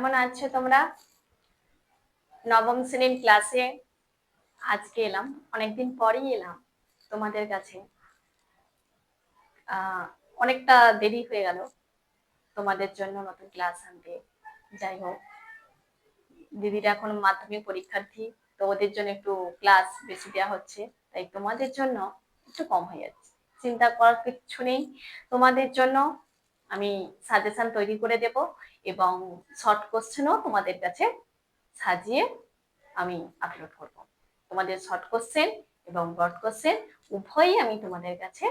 কেমন আছো তোমরা? নবম শ্রেণির ক্লাসে আজকে এলাম, অনেকদিন পরেই এলাম তোমাদের কাছে। অনেকটা দেরি হয়ে গেল তোমাদের জন্য নতুন ক্লাস আনতে। যাই হোক, দিদিরা এখন মাধ্যমিক পরীক্ষার্থী, তো ওদের জন্য একটু ক্লাস বেশি দেওয়া হচ্ছে, তাই তোমাদের জন্য একটু কম হয়ে যাচ্ছে। চিন্তা করার কিচ্ছু নেই। তোমাদের জন্য আমি সাজেশন তৈরি করে দেব। এবং শর্ট কোশ্চেনও তোমাদের কাছে সাজিয়ে আমি আপলোড করব। তোমাদের শর্ট কোশ্চেন এবং ব্রড কোশ্চেন উভয়ই আমি তোমাদের কাছে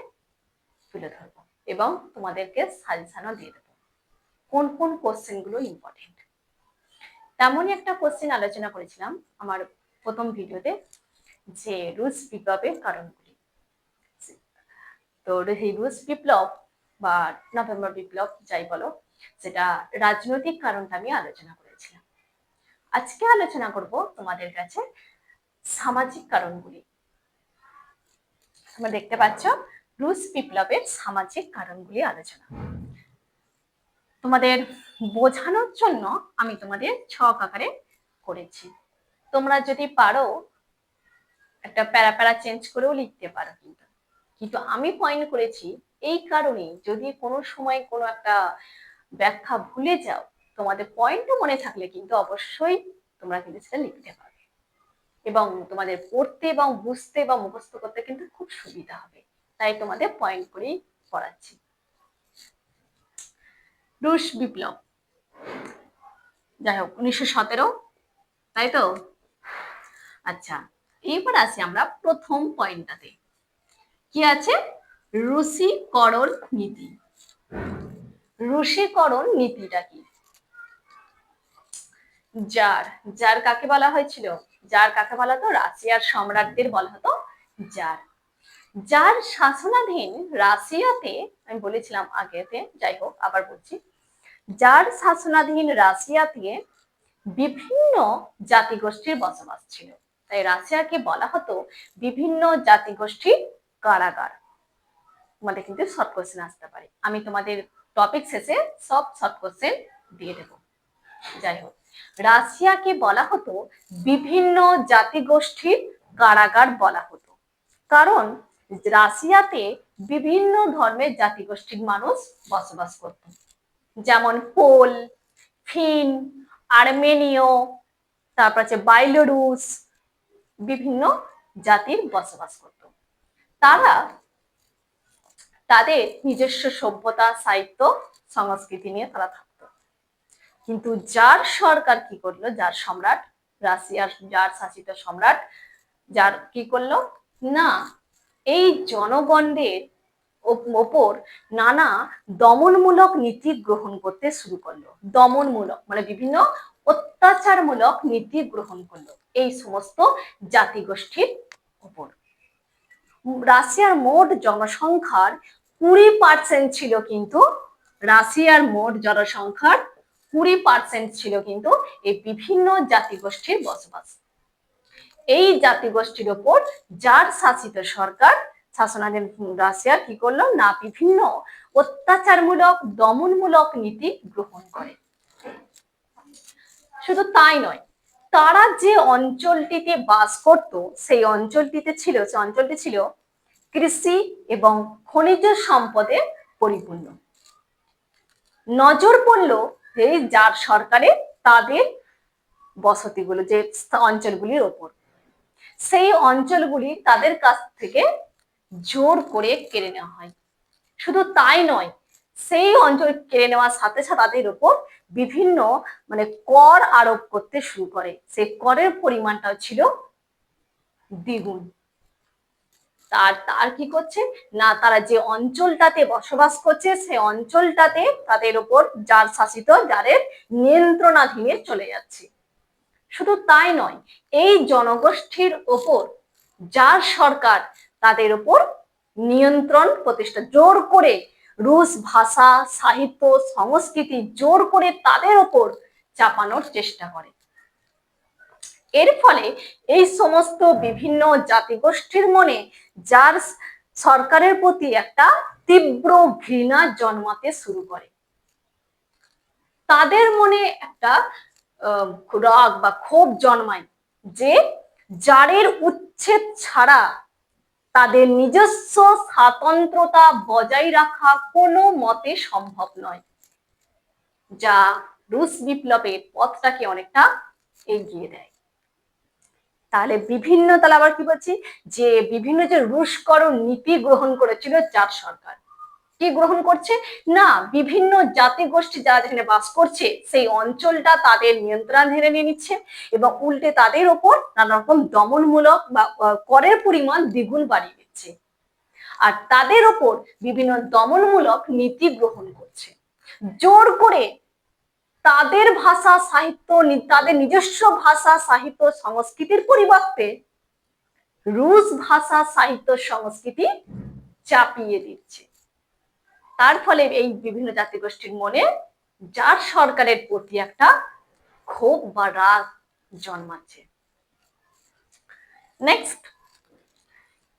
তুলে ধরবো এবং তোমাদেরকে সাজেশনও দিয়ে দেবো। কোন কোন কোশ্চেনগুলো ইম্পর্টেন্ট তেমনই একটা কোশ্চেন আলোচনা করেছিলাম আমার প্রথম ভিডিওতে যে রুশ বিপ্লবের কারণগুলি। তো এই রুশ বিপ্লব বা নভেম্বর বিপ্লব যাই বলো সেটা রাজনৈতিক কারণটা আমি আলোচনা করেছিলাম। আজকে আলোচনা করব তোমাদের কাছে সামাজিক কারণগুলি। তোমরা দেখতে পাচ্ছ, রুশ বিপ্লবের সামাজিক কারণগুলি আলোচনা। তোমাদের বোঝানোর জন্য আমি তোমাদের ছক আকারে করেছি। তোমরা যদি পারো, একটা প্যারা প্যারা চেঞ্জ করেও লিখতে পারো কিন্তু। কিন্তু আমি পয়েন্ট করেছি, এই কারণে যদি কোনো সময় কোনো একটা ব্যাখ্যা ভুলে যাও। তোমাদের পয়েন্টও মনে থাকলে কিন্তু অবশ্যই তোমরা কিন্তু সেটা লিখতে পারবে। এবং তোমাদের পড়তে এবং বুঝতে বা মুখস্থ করতে কিন্তু খুব সুবিধা হবে। তাই তোমাদের পয়েন্ট করেই পড়াচ্ছি। রুশ বিপ্লব। যাই হোক, উনিশশো সতেরো, তাই তো? আচ্ছা এবার আসি আমরা প্রথম পয়েন্টটাতে কি আছে? রুশিকরণ নীতি। রুশিকরণ নীতিটা কি? জার জার কাকে বলা হয়েছিল? জার কাকে বলা হতো? রাশিয়ার সম্রাটদের বলা হতো জার যার শাসনাধীন রাশিয়াতে, আমি বলেছিলাম আগেতে, যাই হোক, আবার বলছি। যার শাসনাধীন রাশিয়াতে বিভিন্ন জাতিগোষ্ঠীর বসবাস ছিল। তাই রাশিয়াকে বলা হতো বিভিন্ন জাতিগোষ্ঠীর কারাগার। তোমাদের কিন্তু শর্ট কোশ্চেন আসতে পারে। আমি তোমাদের টপিক শেষে সব শর্ট কোশ্চেন দিয়ে দেব। যাই হোক রাশিয়াকে বলা হতো বিভিন্ন জাতিগোষ্ঠীর কারাগার বলা হতো। কারণ রাশিয়াতে বিভিন্ন ধর্মের জাতিগোষ্ঠীর মানুষ বসবাস করত। যেমন পোল, ফিন, আর্মেনীয়, তারপর আছে বাইলোরুস, বিভিন্ন জাতির বসবাস করত। তারা তাদের নিজস্ব সভ্যতা, সাহিত্য, সংস্কৃতি নিয়ে তারা থাকতো। কিন্তু যার সরকার কি করল? যার সম্রাট রাশিয়ার, যার শাসিত সম্রাট, যার কি করল? না, এই জনগণদের ওপর নানা দমনমূলক নীতি গ্রহণ করতে শুরু করল। দমনমূলক মানে বিভিন্ন অত্যাচারমূলক নীতি গ্রহণ করল এই সমস্ত জাতিগোষ্ঠীর উপর রাশিয়ার মোট জনসংখ্যার কুড়ি পার্সেন্ট ছিল কিন্তু রাশিয়ার মোট জনসংখ্যার কুড়ি পার্সেন্ট ছিল কিন্তু এই বিভিন্ন জাতিগোষ্ঠীর বসবাস। এই জাতিগোষ্ঠীর ওপর যার শাসিত সরকার শাসনাধীন রাশিয়ার কি করল? না, বিভিন্ন অত্যাচারমূলক, দমনমূলক নীতি গ্রহণ করে। শুধু তাই নয়, তারা যে অঞ্চলটিতে বাস করত, সেই অঞ্চলটিতে ছিল, সে অঞ্চলটি ছিল কৃষি এবং খনিজ সম্পদে পরিপূর্ণ। নজর পড়ল এই যার সরকারে তাদের বসতিগুলো, যে অঞ্চলগুলির ওপর। সেই অঞ্চলগুলি তাদের কাছ থেকে জোর করে কেড়ে নেওয়া হয়। শুধু তাই নয়, সেই অঞ্চল কেড়ে নেওয়ার সাথে সাথে তাদের উপর বিভিন্ন মানে কর আরোপ করতে শুরু করে। সেই করের পরিমাণটাও ছিল দ্বিগুণ। তার তার কি করছে? না, তারা যে অঞ্চলটাতে বসবাস করছে সেই অঞ্চলটাতে তাদের উপর যার শাসিত, যাদের নিয়ন্ত্রণাধীনে চলে যাচ্ছে। শুধু তাই নয়, এই জনগোষ্ঠীর ওপর যার সরকার তাদের উপর নিয়ন্ত্রণ প্রতিষ্ঠা, জোর করে রুশ ভাষা, সাহিত্য, সংস্কৃতি জোর করে তাদের ওপর চাপানোর চেষ্টা করে। এর ফলে এই সমস্ত বিভিন্ন জাতিগোষ্ঠীর মনে যার সরকারের প্রতি একটা তীব্র ঘৃণা জন্মাতে শুরু করে। তাদের মনে একটা রাগ বা ক্ষোভ জন্মায় যে যারের উচ্ছেদ ছাড়া তাদের নিজস্ব স্বাতন্ত্রতা বজায় রাখা কোনো মতে সম্ভব নয়। যা রুশ বিপ্লবের পথটাকে অনেকটা এগিয়ে দেয়। তাহলে বিভিন্ন, তাহলে আবার কি বলছি? যে বিভিন্ন যে রুশকরণ নীতি গ্রহণ করেছিল জার সরকার। কি গ্রহণ করছে? না, বিভিন্ন জাতি গোষ্ঠী যারা যেখানে বাস করছে, সেই অঞ্চলটা তাদের নিয়ন্ত্রণ নিয়ন্ত্রণাধীনে নিয়ে নিচ্ছে এবং উল্টে তাদের ওপর নানা রকম দমনমূলক বা করের পরিমাণ দ্বিগুণ বাড়িয়ে দিচ্ছে। আর তাদের ওপর বিভিন্ন দমনমূলক নীতি গ্রহণ করছে। জোর করে তাদের ভাষা সাহিত্য তাদের নিজস্ব ভাষা সাহিত্য সংস্কৃতির পরিবর্তে রুশ ভাষা সাহিত্য সংস্কৃতি চাপিয়ে দিচ্ছে। তার ফলে এই বিভিন্ন জাতিগোষ্ঠীর মনে যার সরকারের প্রতি একটা ক্ষোভ বা রাগ জন্মাচ্ছে। নেক্সট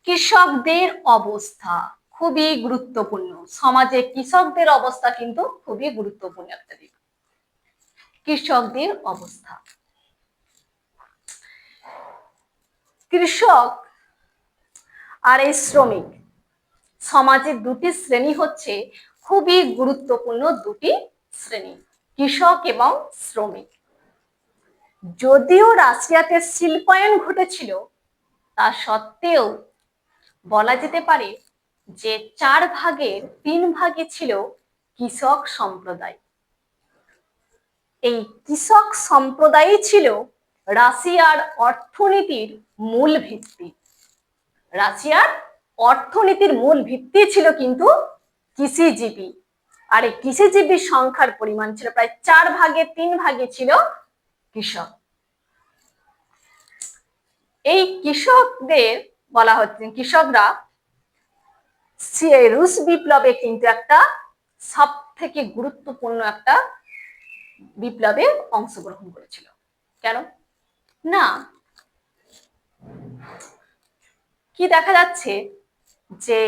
কৃষকদের অবস্থা খুবই গুরুত্বপূর্ণ। সমাজে কৃষকদের অবস্থা কিন্তু খুবই গুরুত্বপূর্ণ একটা দিক। কৃষকদের অবস্থা। কৃষক আর এই শ্রমিক, সমাজের দুটি শ্রেণি হচ্ছে খুবই গুরুত্বপূর্ণ দুটি শ্রেণি, কৃষক এবং শ্রমিক। যদিও রাশিয়াতে শিল্পায়ন ঘটেছিল, তা সত্ত্বেও বলা যেতে পারে যে চার ভাগের তিন ভাগে ছিল কৃষক সম্প্রদায়। এই কৃষক সম্প্রদায়ই ছিল রাশিয়ার অর্থনীতির মূল ভিত্তি। রাশিয়ার অর্থনীতির মূল ভিত্তি ছিল কিন্তু কৃষিজীবী। আর এই কৃষিজীবীর সংখ্যার পরিমাণ ছিল প্রায় চার ভাগে, তিন ভাগে ছিল কৃষক। এই কৃষকদের বলা হচ্ছে, কৃষকরা রুশ বিপ্লবে কিন্তু একটা সব থেকে গুরুত্বপূর্ণ একটা বিপ্লবে অংশগ্রহণ করেছিল। কেন? না। কি দেখা যাচ্ছে যে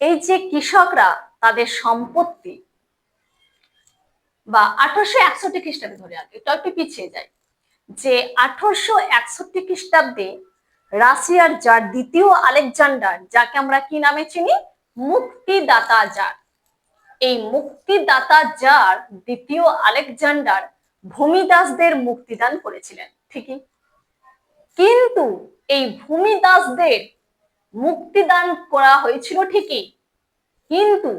এই যে কৃষকরা তাদের সম্পত্তি বা আঠারোশো একষট্টি খ্রিস্টাব্দে ধরে আগে একটু একটু পিছিয়ে যায়, যে আঠারোশো একষট্টি খ্রিস্টাব্দে রাশিয়ার যার দ্বিতীয় আলেকজান্ডার, যাকে আমরা কি নামে চিনি? মুক্তিদাতা জার এই মুক্তিদাতা যার দ্বিতীয় আলেকজান্ডার ভূমিদাসদের মুক্তিদান করেছিলেন, ঠিকই? কিন্তু এই ভূমিদাসদের মুক্তিদান করা হয়েছিল ঠিকই, কিন্তু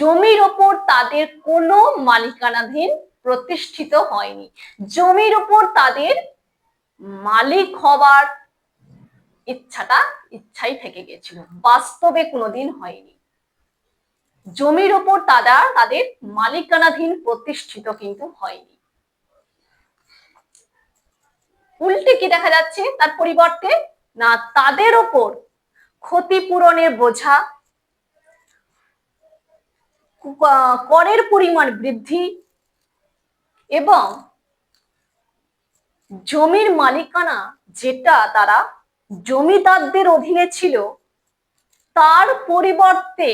জমির ওপর তাদের কোনো মালিকানাধীন প্রতিষ্ঠিত হয়নি। জমির ওপর তাদের মালিক হবার ইচ্ছাটা, ইচ্ছাই থেকে গেছিল বাস্তবে কোনোদিন হয়নি। জমির ওপর তারা তাদের মালিকানাধীন প্রতিষ্ঠিত কিন্তু হয়নি। উল্টে কি দেখা যাচ্ছে? তার পরিবর্তে না তাদের ওপর ক্ষতিপূরণের বোঝা করের পরিমাণ বৃদ্ধি এবং জমির মালিকানা যেটা তারা জমিদারদের অধীনে ছিল, তার পরিবর্তে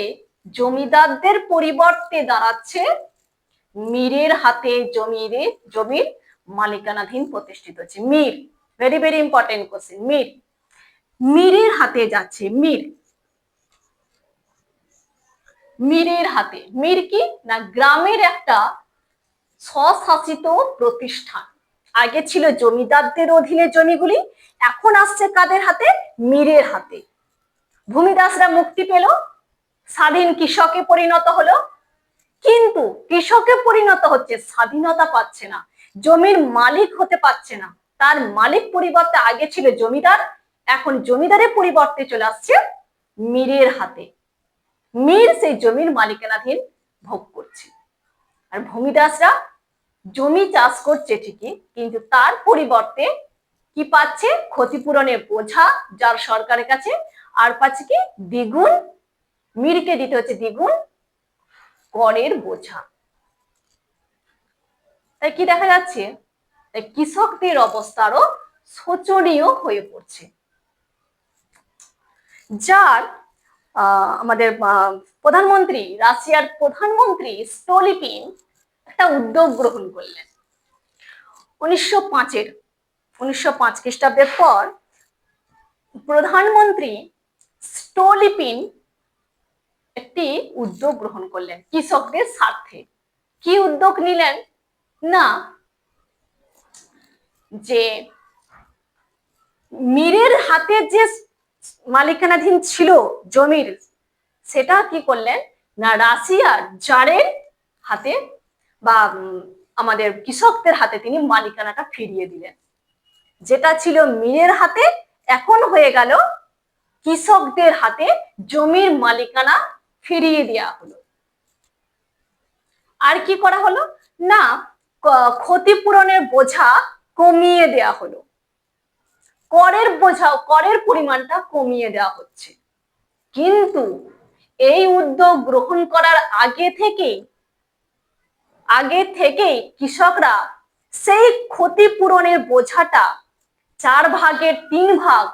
জমিদারদের পরিবর্তে দাঁড়াচ্ছে মীরের হাতে জমির জমির মালিকানাধীন প্রতিষ্ঠিত হচ্ছে। Mir very very important question Mir. মীরের হাতে যাচ্ছে, মীর। মীরের হাতে। মীর কি? না, গ্রামের একটা স্বশাসিত প্রতিষ্ঠান। আগে ছিল জমিদারদের অধীনে জমিগুলি, এখন আসছে কাদের হাতে? মীরের হাতে। ভূমিদাসরা মুক্তি পেল স্বাধীন কৃষকে পরিণত হলো, কিন্তু কৃষকে পরিণত হচ্ছে স্বাধীনতা পাচ্ছে না, জমির মালিক হতে পারছে না। তার মালিক পরিবর্তে আগে ছিল জমিদার, এখন জমিদারের পরিবর্তে চলে আসছে মীরের হাতে। মীর সেই জমির মালিকানাধীন ভোগ করছে। আর ভূমিদাসরা জমি চাষ করছে ঠিকই, কিন্তু তার পরিবর্তে কি পাচ্ছে? ক্ষতিপূরণের বোঝা যার সরকারের কাছে, আর পাচ্ছে কি দ্বিগুণ মীরকে দিতে হচ্ছে দ্বিগুণ করের বোঝা। তাই কি দেখা যাচ্ছে? কৃষকদের অবস্থারও শোচনীয় হয়ে পড়ছে। যার আমাদের প্রধানমন্ত্রী, রাশিয়ার প্রধানমন্ত্রী স্টোলিপিন একটা উদ্যোগ গ্রহণ করলেন। উনিশশো পাঁচের, উনিশশো পাঁচ খ্রিস্টাব্দের পর প্রধানমন্ত্রী স্টোলিপিন একটি উদ্যোগ গ্রহণ করলেন কৃষকদের স্বার্থে। কি উদ্যোগ নিলেন? না, যে মীরের হাতে যে মালিকানাধীন ছিল জমির, সেটা কি করলেন? না রাশিয়ার জারের হাতে বা আমাদের কৃষকদের হাতে তিনি মালিকানাটা ফিরিয়ে দিলেন। যেটা ছিল মীরের হাতে, এখন হয়ে গেল কৃষকদের হাতে জমির মালিকানা ফিরিয়ে দেওয়া হলো। আর কি করা হলো? না ক্ষতিপূরণের বোঝা কমিয়ে দেয়া হলো। করের বোঝা, করের পরিমাণটা কমিয়ে দেওয়া হচ্ছে। কিন্তু এই উদ্যোগ গ্রহণ করার আগে থেকেই আগে থেকেই কৃষকরা সেই ক্ষতিপূরণের বোঝাটা চার ভাগের তিন ভাগ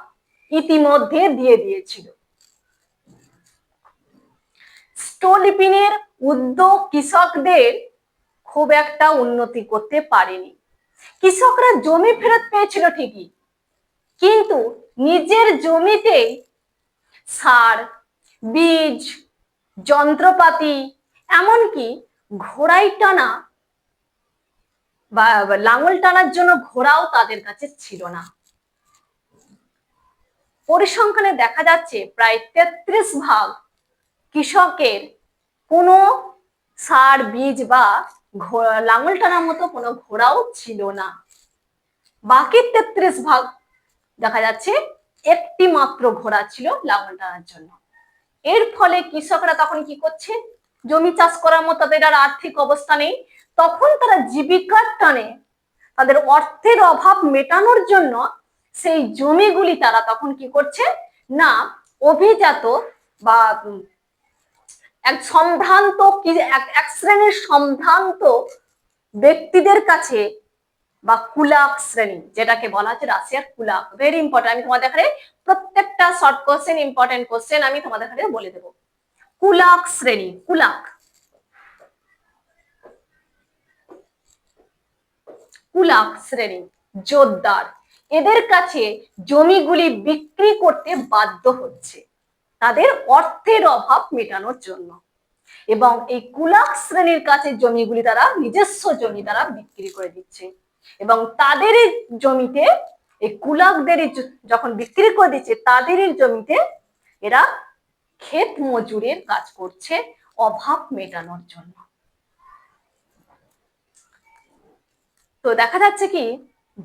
ইতিমধ্যে দিয়ে দিয়েছিল। স্টোলিপিনের উদ্যোগ কৃষকদের খুব একটা উন্নতি করতে পারেনি। কৃষকরা জমি ফেরত পেয়েছিল ঠিকই, কিন্তু নিজের জমিতে সার, বীজ, যন্ত্রপাতি, এমনকি ঘোড়াই টানা বা লাঙল টানার জন্য ঘোড়াও তাদের কাছে ছিল না। পরিসংখ্যানে দেখা যাচ্ছে প্রায় তেত্রিশ ভাগ কৃষকের কোনো সার, বীজ বা লাঙল টানার মতো কোনো ঘোড়াও ছিল না। বাকি তেত্রিশ ভাগ দেখা যাচ্ছে একটি মাত্র ঘোড়া ছিল লাঙল টানার জন্য। এর ফলে কৃষকরা তখন কি করছে? জমি চাষ করার মতো তাদের আর আর্থিক অবস্থা নেই। তখন তারা জীবিকার টানে তাদের অর্থের অভাব মেটানোর জন্য সেই জমিগুলি তারা তখন কি করছে? না, অভিজাত বা এক সম্ভ্রান্ত কি, এক শ্রেণির সম্ভ্রান্ত ব্যক্তিদের কাছে বা কুলাক শ্রেণি, যেটাকে বলা হচ্ছে রাশিয়ার কুলাক। ভেরি ইম্পর্টেন্ট আমি তোমাদের এখানে প্রত্যেকটা শর্ট কোশ্চেন ইম্পর্টেন্ট কোশ্চেন আমি তোমাদের এখানে বলে দেবো। কুলাক শ্রেণি, কুলাক। কুলাক শ্রেণি, জোরদার। এদের কাছে জমিগুলি বিক্রি করতে বাধ্য হচ্ছে। তাদের অর্থের অভাব মেটানোর জন্য। এবং এই কুলাক শ্রেণির কাছে জমিগুলি তারা নিজস্ব জমি তারা বিক্রি করে দিচ্ছে। এবং তাদের জমিতে, এই কুলাকদের যখন বিক্রি করে দিচ্ছে, তাদের জমিতে এরা ক্ষেত মজুরের কাজ করছে, অভাব মেটানোর জন্য। তো দেখা যাচ্ছে কি,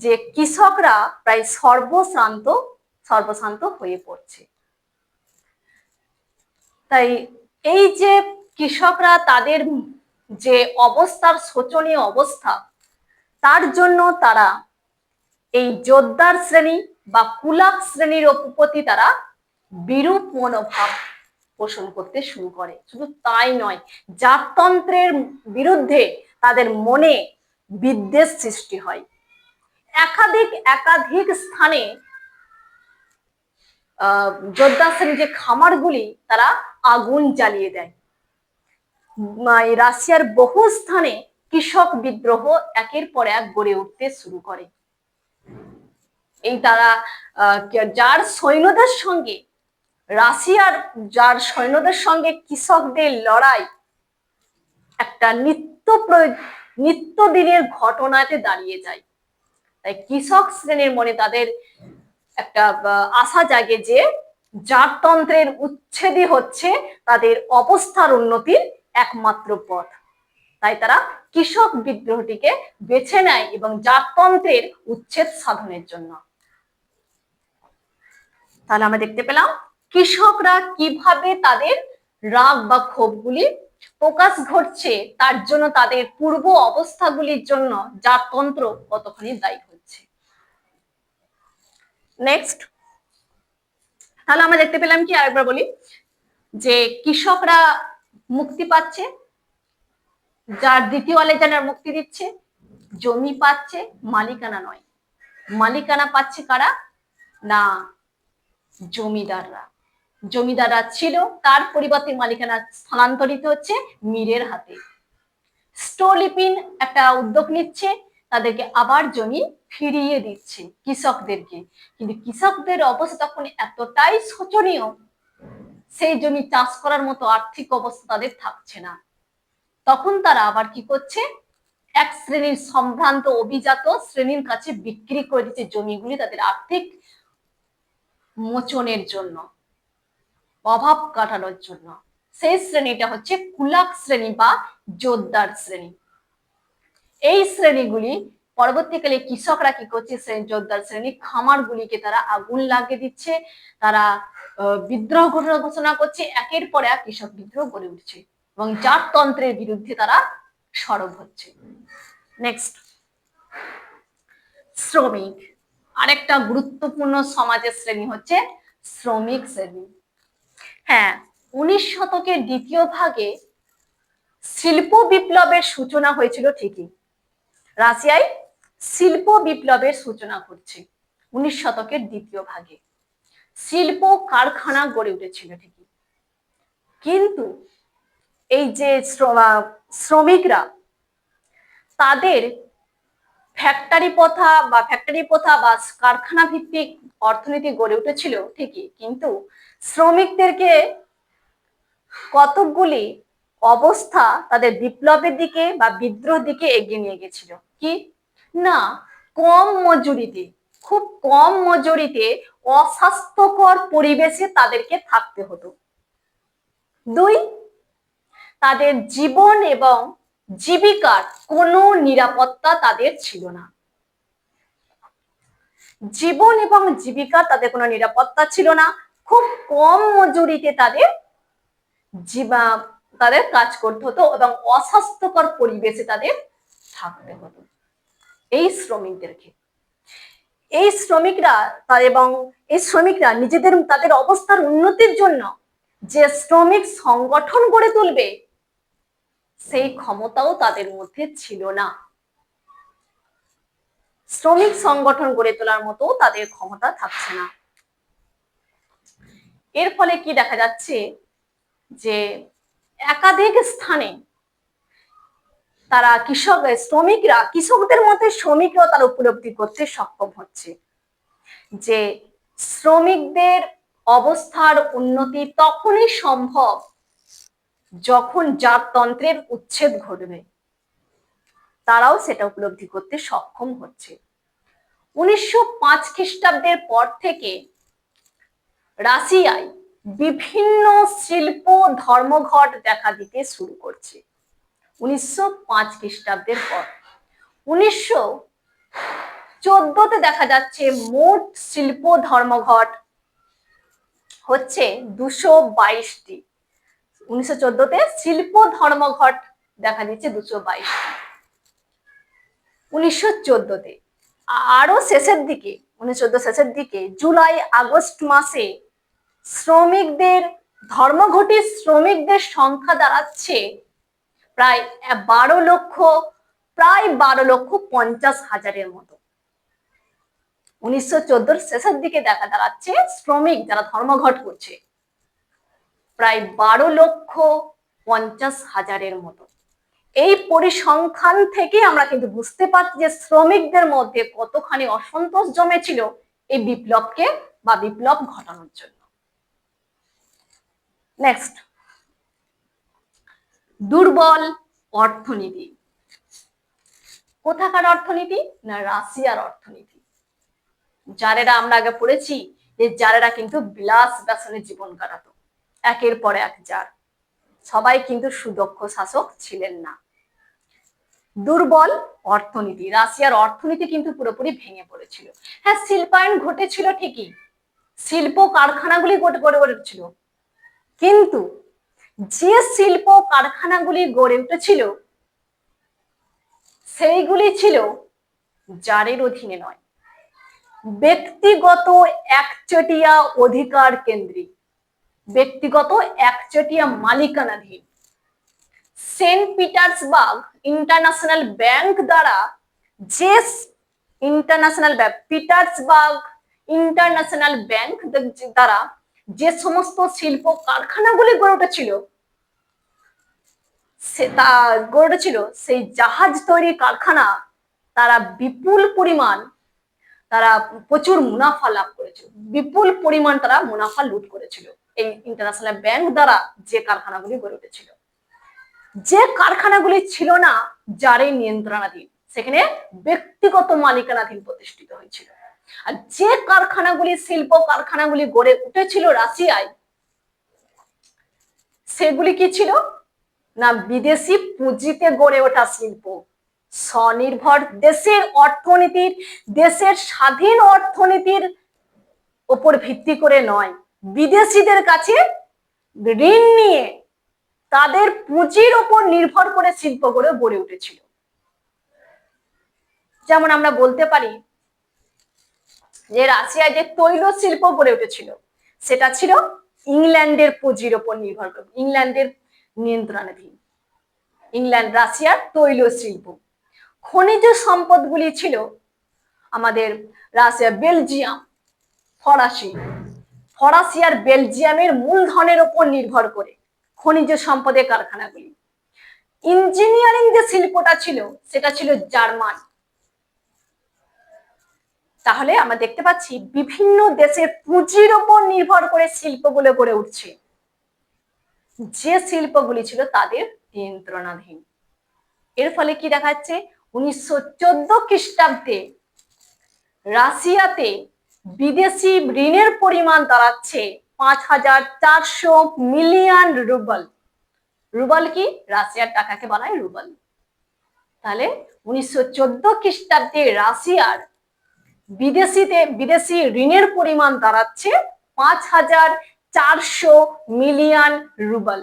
যে কৃষকরা প্রায় সর্বশ্রান্ত সর্বশান্ত হয়ে পড়ছে। তাই এই যে কৃষকরা তাদের যে অবস্থার শোচনীয় অবস্থা, তার জন্য তারা এই জোরদার শ্রেণি বা কুলাক শ্রেণির প্রতি তারা বিরূপ মনোভাব পোষণ করতে শুরু করে। শুধু তাই নয়, জাততন্ত্রের বিরুদ্ধে তাদের মনে বিদ্বেষ সৃষ্টি হয়। একাধিক একাধিক স্থানে যোদ্ধা যে খামারগুলি, তারা আগুন জ্বালিয়ে দেয়। রাশিয়ার বহু স্থানে কৃষক বিদ্রোহ একের পর এক গড়ে উঠতে শুরু করে। এই তারা যার সৈন্যদের সঙ্গে, রাশিয়ার যার সৈন্যদের সঙ্গে কৃষকদের লড়াই একটা নিত্য নিত্যদিনের ঘটনাতে দাঁড়িয়ে যায়। তাই কৃষক শ্রেণির মনে তাদের একটা আশা জাগে যে জারতন্ত্রের উচ্ছেদই হচ্ছে তাদের অবস্থার উন্নতির একমাত্র পথ। তাই তারা কৃষক বিদ্রোহটিকে বেছে নেয় এবং জারতন্ত্রের উচ্ছেদ সাধনের জন্য। তাহলে আমরা দেখতে পেলাম, কৃষকরা কীভাবে তাদের রাগ বা ক্ষোভগুলি প্রকাশ ঘটছে, তার জন্য তাদের পূর্ব অবস্থাগুলির জন্য জাততন্ত্র কতখানি দায়ী হচ্ছে। নেক্সট তাহলে আমরা দেখতে পেলাম কি, আরেকবার বলি, যে কৃষকরা মুক্তি পাচ্ছে, যার দ্বিতীয় আলেজানার মুক্তি দিচ্ছে, জমি পাচ্ছে, মালিকানা নয়। মালিকানা পাচ্ছে কারা? না, জমিদাররা। জমিদাররা ছিল, তার পরিবর্তে মালিকানা স্থানান্তরিত হচ্ছে মীরের হাতে। স্টোলিপিন একটা উদ্যোগ নিচ্ছে তাদেরকে আবার জমি ফিরিয়ে দিচ্ছে কৃষকদেরকে। কিন্তু কৃষকদের অবস্থা তখন এতটাই শোচনীয়, সেই জমি চাষ করার মতো আর্থিক অবস্থা তাদের থাকছে না। তখন তারা আবার কি করছে? এক শ্রেণির সম্ভ্রান্ত অভিজাত শ্রেণির কাছে বিক্রি করে দিচ্ছে জমিগুলি তাদের আর্থিক মোচনের জন্য, অভাব কাটানোর জন্য। সেই শ্রেণীটা হচ্ছে কুলাক শ্রেণি বা জোরদার শ্রেণি। এই শ্রেণীগুলি পরবর্তীকালে কৃষকরা কি করছে? শ্রেণি জোরদার শ্রেণি খামারগুলিকে তারা আগুন লাগিয়ে দিচ্ছে, তারা বিদ্রোহ ঘোষণা ঘোষণা করছে, একের পর এক কৃষক বিদ্রোহ গড়ে উঠছে এবং জাততন্ত্রের বিরুদ্ধে তারা সরব হচ্ছে। নেক্সট শ্রমিক। আরেকটা গুরুত্বপূর্ণ সমাজের শ্রেণি হচ্ছে শ্রমিক শ্রেণি। হ্যাঁ উনিশ শতকের দ্বিতীয় ভাগে শিল্প বিপ্লবের সূচনা হয়েছিল ঠিকই। রাশিয়ায় শিল্প বিপ্লবের সূচনা ঘটছে উনিশ শতকের দ্বিতীয় ভাগে। শিল্প কারখানা গড়ে উঠেছিল ঠিকই। কিন্তু এই যে শ্রমিকরা, তাদের ফ্যাক্টরি প্রথা বা ফ্যাক্টরি প্রথা বা কারখানা ভিত্তিক অর্থনীতি গড়ে উঠেছিল ঠিকই। কিন্তু শ্রমিকদেরকে কতকগুলি অবস্থা তাদের বিপ্লবের দিকে বা বিদ্রোহ দিকে এগিয়ে নিয়ে গেছিল। কি? না, কম মজুরিতে, খুব কম মজুরিতে অস্বাস্থ্যকর পরিবেশে তাদেরকে থাকতে হতো। দুই, তাদের জীবন এবং জীবিকার কোনো নিরাপত্তা তাদের ছিল না। জীবন এবং জীবিকা তাদের কোনো নিরাপত্তা ছিল না। খুব কম মজুরিতে তাদের জীবা, তাদের কাজ করতে হতো এবং অস্বাস্থ্যকর পরিবেশে তাদের থাকতে হতো। এই শ্রমিকদেরকে। এই শ্রমিকরা তার এবং এই শ্রমিকরা নিজেদের, তাদের অবস্থার উন্নতির জন্য যে শ্রমিক সংগঠন গড়ে তুলবে, সেই ক্ষমতাও তাদের মধ্যে ছিল না। শ্রমিক সংগঠন গড়ে তোলার মতো তাদের ক্ষমতা থাকছে না। এর ফলে কি দেখা যাচ্ছে যে একাধিক স্থানে তারা কৃষক, শ্রমিকরা, কৃষকদের মধ্যে শ্রমিকরাও তারা উপলব্ধি করতে সক্ষম হচ্ছে। যে শ্রমিকদের অবস্থার উন্নতি তখনই সম্ভব যখন জাততন্ত্রের উচ্ছেদ ঘটবে। তারাও সেটা উপলব্ধি করতে সক্ষম হচ্ছে। উনিশশো পাঁচ খ্রিস্টাব্দের পর থেকে রাশিয়ায় বিভিন্ন শিল্প ধর্মঘট দেখা দিতে শুরু করছে। উনিশশো পাঁচ খ্রিস্টাব্দের পর। উনিশশো চোদ্দতে দেখা যাচ্ছে মোট শিল্প ধর্মঘট হচ্ছে দুশো বাইশটি। উনিশশো চোদ্দতে শিল্প ধর্মঘট দেখা দিচ্ছে দুশো বাইশটি। উনিশশো চোদ্দতে আরও শেষের দিকে, উনিশশো চোদ্দ শেষের দিকে জুলাই আগস্ট মাসে শ্রমিকদের ধর্মঘটি শ্রমিকদের সংখ্যা দাঁড়াচ্ছে প্রায় বারো লক্ষ, প্রায় বারো লক্ষ পঞ্চাশ হাজারের মতো। উনিশশো চোদ্দোর শেষের দিকে দেখা দাঁড়াচ্ছে শ্রমিক যারা ধর্মঘট করছে। প্রায় বারো লক্ষ পঞ্চাশ হাজারের মতো। এই পরিসংখ্যান থেকে আমরা কিন্তু বুঝতে পারছি যে শ্রমিকদের মধ্যে কতখানি অসন্তোষ জমেছিল এই বিপ্লবকে বা বিপ্লব ঘটানোর জন্য। নেক্সট দুর্বল অর্থনীতি। কোথাকার অর্থনীতি না রাশিয়ার অর্থনীতি? যারেরা আমরা আগে পড়েছি যে যারেরা কিন্তু বিলাস ব্যসনে জীবন কাটাতো। একের পর এক যার সবাই কিন্তু সুদক্ষ শাসক ছিলেন না। দুর্বল অর্থনীতি। রাশিয়ার অর্থনীতি কিন্তু পুরোপুরি ভেঙে পড়েছিল। হ্যাঁ শিল্পায়ন ঘটেছিল ঠিকই। শিল্প কারখানাগুলি গড়ে গড়ে উঠেছিল। কিন্তু যে শিল্প কারখানাগুলি গড়ে উঠেছিল, সেইগুলি ছিল জারের অধীনে নয়। ব্যক্তিগত একচটিয়া অধিকার কেন্দ্রিক, ব্যক্তিগত একচটিয়া মালিকানাধীন। সেন্ট পিটার্সবার্গ ইন্টারন্যাশনাল ব্যাংক দ্বারা যে ইন্টারন্যাশনাল পিটার্সবার্গ ইন্টারন্যাশনাল ব্যাংক দ্বারা যে সমস্ত শিল্প কারখানাগুলি গড়ে উঠেছিল, সে তা গড়ে উঠেছিল, সেই জাহাজ তৈরি কারখানা তারা বিপুল পরিমাণ, তারা প্রচুর মুনাফা লাভ করেছিল। বিপুল পরিমাণ তারা মুনাফা লুট করেছিল এই ইন্টারন্যাশনাল ব্যাংক দ্বারা যে কারখানাগুলি গড়ে উঠেছিল। যে কারখানাগুলি ছিল না, যারই নিয়ন্ত্রণাধীন, সেখানে ব্যক্তিগত মালিকানাধীন প্রতিষ্ঠিত হয়েছিল। আর যে কারখানাগুলি শিল্প কারখানাগুলি গড়ে উঠেছিল রাশিয়ায়, সেগুলি কি ছিল? না, বিদেশি পুঁজিতে গড়ে ওঠা শিল্প। স্বনির্ভর দেশের অর্থনীতির, দেশের স্বাধীন অর্থনীতির ওপর ভিত্তি করে নয়। বিদেশিদের কাছে ঋণ নিয়ে তাদের পুঁজির ওপর নির্ভর করে শিল্প শিল্পগুলো গড়ে উঠেছিল। যেমন আমরা বলতে পারি যে রাশিয়ায় যে তৈল শিল্প গড়ে উঠেছিল, সেটা ছিল ইংল্যান্ডের পুঁজির ওপর নির্ভর করে, ইংল্যান্ডের নিয়ন্ত্রণাধীন, ইংল্যান্ড রাশিয়ার তৈল শিল্প। খনিজ সম্পদগুলি ছিল আমাদের রাশিয়া বেলজিয়াম, ফরাসি ফরাসি আর বেলজিয়ামের মূলধনের ওপর নির্ভর করে খনিজ সম্পদের কারখানাগুলি। ইঞ্জিনিয়ারিং যে শিল্পটা ছিল, সেটা ছিল জার্মান তাহলে আমরা দেখতে পাচ্ছি বিভিন্ন দেশের পুঁজির ওপর নির্ভর করে শিল্পগুলো গড়ে উঠছে। যে শিল্পগুলি ছিল তাদের নিয়ন্ত্রণাধীন। এর ফলে কি দেখা যাচ্ছে উনিশশো চোদ্দ খ্রিস্টাব্দে রাশিয়াতে বিদেশি ঋণের পরিমাণ দাঁড়াচ্ছে পাঁচ হাজার চারশো মিলিয়ন রুবল। রুবল কি? রাশিয়ার টাকাকে বানায় রুবল। তাহলে উনিশশো চোদ্দ খ্রিস্টাব্দে রাশিয়ার বিদেশিতে, বিদেশি ঋণের পরিমাণ দাঁড়াচ্ছে পাঁচ হাজার চারশো মিলিয়ন রুবল।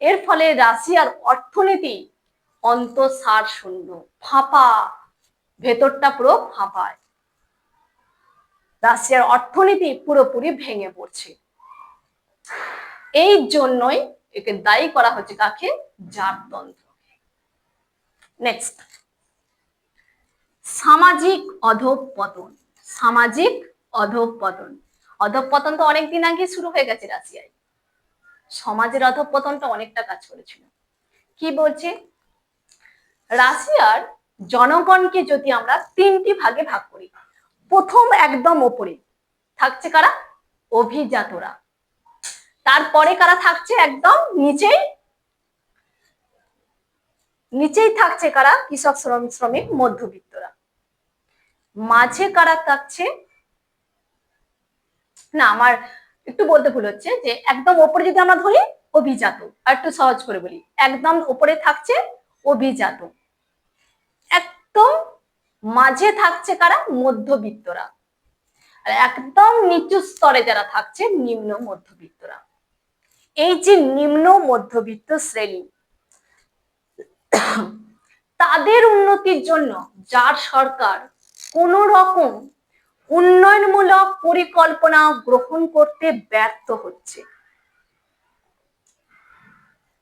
এর ফলে রাশিয়ার অর্থনীতি অন্তঃসার শূন্য। ফাঁপা। ভেতরটা পুরো ফাঁপায়। রাশিয়ার অর্থনীতি পুরোপুরি ভেঙে পড়ছে। এই জন্যই একে দায়ী করা হচ্ছে কাকে? জারতন্ত্র নেক্সট সামাজিক অধঃপতন সামাজিক অধঃপতন। অধঃপতন তো অনেকদিন আগে শুরু হয়ে গেছে রাশিয়ায়। সমাজের অধঃপতনটা অনেকটা কাজ করেছিল। কি বলছে? রাশিয়ার জনগণকে যদি আমরা তিনটি ভাগে ভাগ করি, প্রথম একদম ওপরে থাকছে কারা? অভিজাতরা। তারপরে কারা থাকছে? একদম নিচেই নিচেই থাকছে কারা? কৃষক শ্রমিক, মধ্যবিত্তরা। মাঝে কারা থাকছে? না, আমার একটু বলতে ভুল হচ্ছে যে একদম ওপরে যদি আমরা ধরি, অভিজাত। আর একটু সহজ করে বলি, একদম ওপরে থাকছে, অভিজাত। একদম মাঝে থাকছে কারা? মধ্যবিত্তরা। আর একদম নিচু স্তরে যারা থাকছে, নিম্ন মধ্যবিত্তরা। এই যে নিম্ন মধ্যবিত্ত শ্রেণি, তাদের উন্নতির জন্য যার সরকার কোন রকম উন্নয়নমূলক পরিকল্পনা গ্রহণ করতে ব্যর্থ হচ্ছে।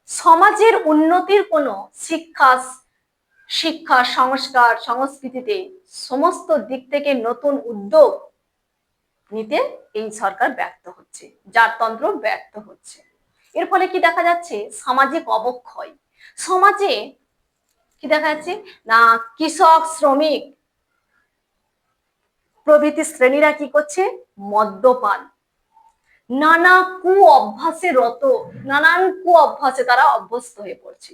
সমাজের উন্নতির কোনো শিক্ষা শিক্ষা, সংস্কার, সংস্কৃতিতে সমস্ত দিক থেকে নতুন উদ্যোগ নিতে এই সরকার ব্যর্থ হচ্ছে, যার তন্ত্র ব্যর্থ হচ্ছে। এর ফলে কি দেখা যাচ্ছে? সামাজিক অবক্ষয়। সমাজে কি দেখা যাচ্ছে? না, কৃষক, শ্রমিক প্রভৃতি শ্রেণীরা কি করছে? মদ্যপান। নানা কু অভ্যাসে রত, নানান কু অভ্যাসে তারা অভ্যস্ত হয়ে পড়ছে।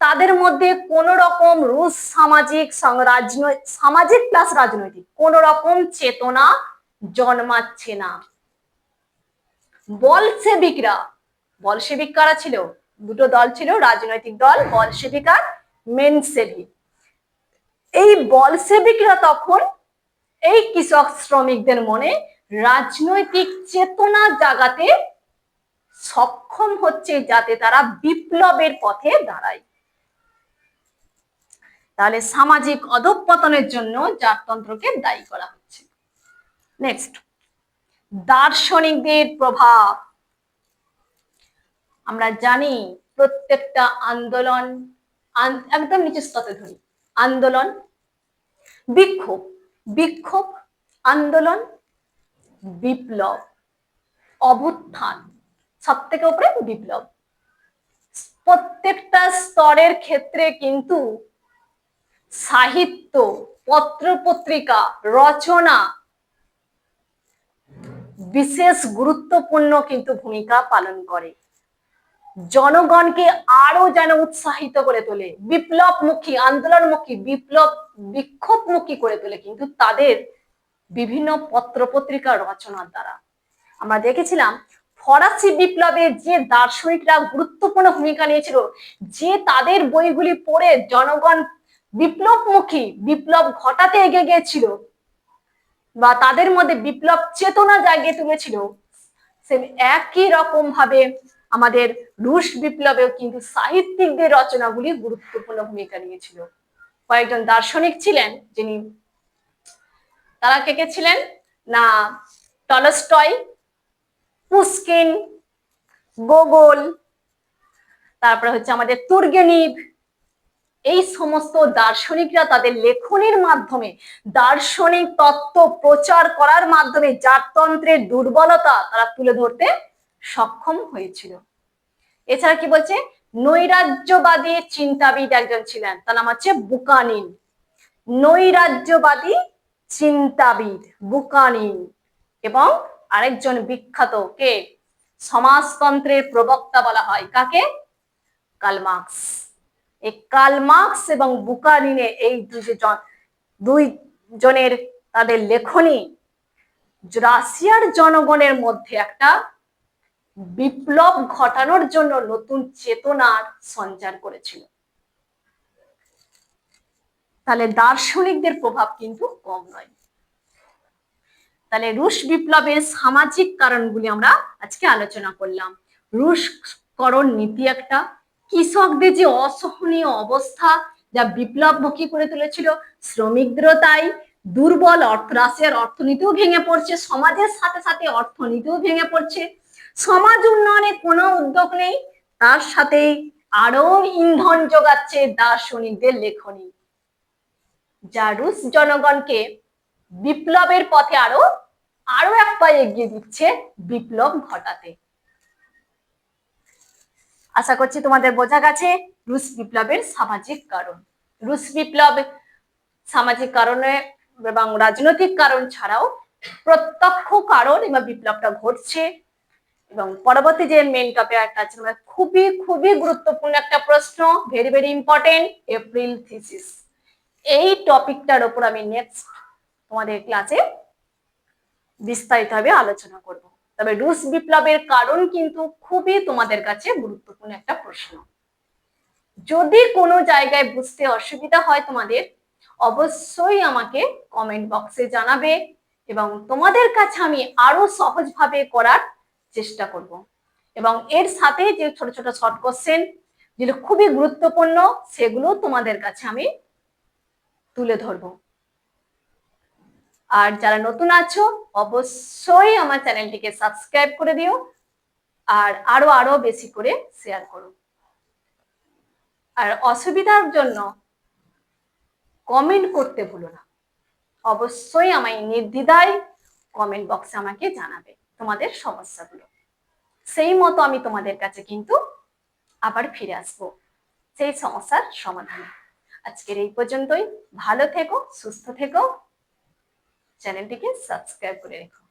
তাদের মধ্যে কোন রকম রুশ সামাজিক সামাজিক প্লাস রাজনৈতিক কোন রকম চেতনা জন্মাচ্ছে না। বলসেবিকরা, বলসেবিক কারা ছিল? দুটো দল ছিল, রাজনৈতিক দল, বলসেবিক আর মেনসেভিক এই বলসেবিকরা তখন এই কৃষক শ্রমিকদের মনে রাজনৈতিক চেতনা জাগাতে সক্ষম হচ্ছে যাতে তারা বিপ্লবের পথে দাঁড়ায়। তাহলে সামাজিক অধঃপতনের জন্য জাততন্ত্রকে দায়ী করা হচ্ছে। নেক্সট দার্শনিকদের প্রভাব। আমরা জানি প্রত্যেকটা আন্দোলন একদম নিচের স্তরে ধরি, আন্দোলন, বিক্ষোভ। বিক্ষোভ, আন্দোলন, বিপ্লব, অভ্যুত্থান সব থেকে উপরে বিপ্লব। প্রত্যেকটা স্তরের ক্ষেত্রে কিন্তু সাহিত্য, পত্রপত্রিকা, রচনা বিশেষ গুরুত্বপূর্ণ কিন্তু ভূমিকা পালন করে। জনগণকে আরও যেন উৎসাহিত করে তোলে। বিপ্লবমুখী, আন্দোলনমুখী বিপ্লব বিক্ষোভমুখী করে তোলে কিন্তু তাদের বিভিন্ন পত্রপত্রিকা রচনার দ্বারা। আমরা দেখেছিলাম ফরাসি বিপ্লবে যে দার্শনিকরা গুরুত্বপূর্ণ ভূমিকা নিয়েছিল, যে তাদের বইগুলি পড়ে জনগণ বিপ্লবমুখী, বিপ্লব ঘটাতে এগিয়ে গিয়েছিল বা তাদের মধ্যে বিপ্লব চেতনা জাগিয়ে তুলেছিল সে একই রকম ভাবে আমাদের রুশ বিপ্লবেও কিন্তু সাহিত্যিকদের রচনাগুলি গুরুত্বপূর্ণ ভূমিকা নিয়েছিল। কয়েকজন দার্শনিক ছিলেন যিনি তারা কে কে ছিলেন? না, টলস্টয়, পুস্কিন, গোগল, তারপরে হচ্ছে আমাদের তুর্গেনিভ। এই সমস্ত দার্শনিকরা তাদের লেখনির মাধ্যমে, দার্শনিক তত্ত্ব প্রচার করার মাধ্যমে জাততন্ত্রের দুর্বলতা তারা তুলে ধরতে সক্ষম হয়েছিল। এছাড়া কি বলছে? নৈরাজ্যবাদী চিন্তাবিদ একজন ছিলেন। তার নাম হচ্ছে বুকানিন। নৈরাজ্যবাদী চিন্তাবিদ বুকানিন এবং আরেকজন বিখ্যাত কে? সমাজতন্ত্রের প্রবক্তা বলা হয়। কাকে? কালমার্কস এই কালমার্কস এবং বুকানিনে এই দুজন দুই জনের তাদের লেখনী রাশিয়ার জনগণের মধ্যে একটা বিপ্লব ঘটানোর জন্য নতুন চেতনার সঞ্চার করেছিল। তাহলে দার্শনিকদের প্রভাব কিন্তু কম নয়। তাহলে রুশ বিপ্লবের সামাজিক কারণগুলি আমরা আজকে আলোচনা করলাম। রুশকরণ নীতি একটা, কৃষকদের যে অসহনীয় অবস্থা যা বিপ্লবমুখী করে তুলেছিল, শ্রমিকদেরও তাই, দুর্বল অর্থ, রাশিয়ার অর্থনীতিও ভেঙে পড়ছে, সমাজের সাথে সাথে অর্থনীতিও ভেঙে পড়ছে। সমাজ উন্নয়নে কোনো উদ্যোগ নেই। তার সাথে আরও ইন্ধন যোগাচ্ছে দার্শনিকদের লেখনী। যা রুশ জনগণকে বিপ্লবের পথে আরও আরও এক পা এগিয়ে দিচ্ছে বিপ্লব ঘটাতে। আশা করছি তোমাদের বোঝা গেছে রুশ বিপ্লবের সামাজিক কারণ। রুশ বিপ্লব সামাজিক কারণে এবং রাজনৈতিক কারণ ছাড়াও প্রত্যক্ষ কারণ এবং বিপ্লবটা ঘটছে। এবং পরবর্তী যে মেন টপিক একটা আছে মানে খুবই খুবই গুরুত্বপূর্ণ একটা প্রশ্ন very very important April thesis এই টপিকটার ওপর আমি নেক্সট তোমাদের ক্লাসে বিস্তারিতভাবে আলোচনা করব। তবে রুশ বিপ্লবের কারণ কিন্তু খুবই তোমাদের কাছে গুরুত্বপূর্ণ একটা প্রশ্ন। যদি কোনো জায়গায় বুঝতে অসুবিধা হয় তোমাদের, অবশ্যই আমাকে কমেন্ট বক্সে জানাবে এবং তোমাদের কাছে আমি আরও সহজভাবে করার চেষ্টা করব। এবং এর সাথে যে ছোট ছোট শর্ট কোশ্চেন যেগুলো খুবই গুরুত্বপূর্ণ, সেগুলো তোমাদের কাছে আমি তুলে ধরবো। আর যারা নতুন আছো, অবশ্যই আমার চ্যানেলটিকে সাবস্ক্রাইব করে দিও আর আরও আরও বেশি করে শেয়ার করো। আর অসুবিধার জন্য কমেন্ট করতে ভুলো না। অবশ্যই আমায় নির্দ্বিধায় কমেন্ট বক্সে আমাকে জানাবে। তোমাদের সমস্যাগুলো। সেই মতো আমি তোমাদের কাছে কিন্তু আবার ফিরে আসব সেই সমস্যার সমাধান। আজকের এই পর্যন্তই। ভালো থেকো, সুস্থ থেকো। চ্যানেলটিকে সাবস্ক্রাইব করে রেখো।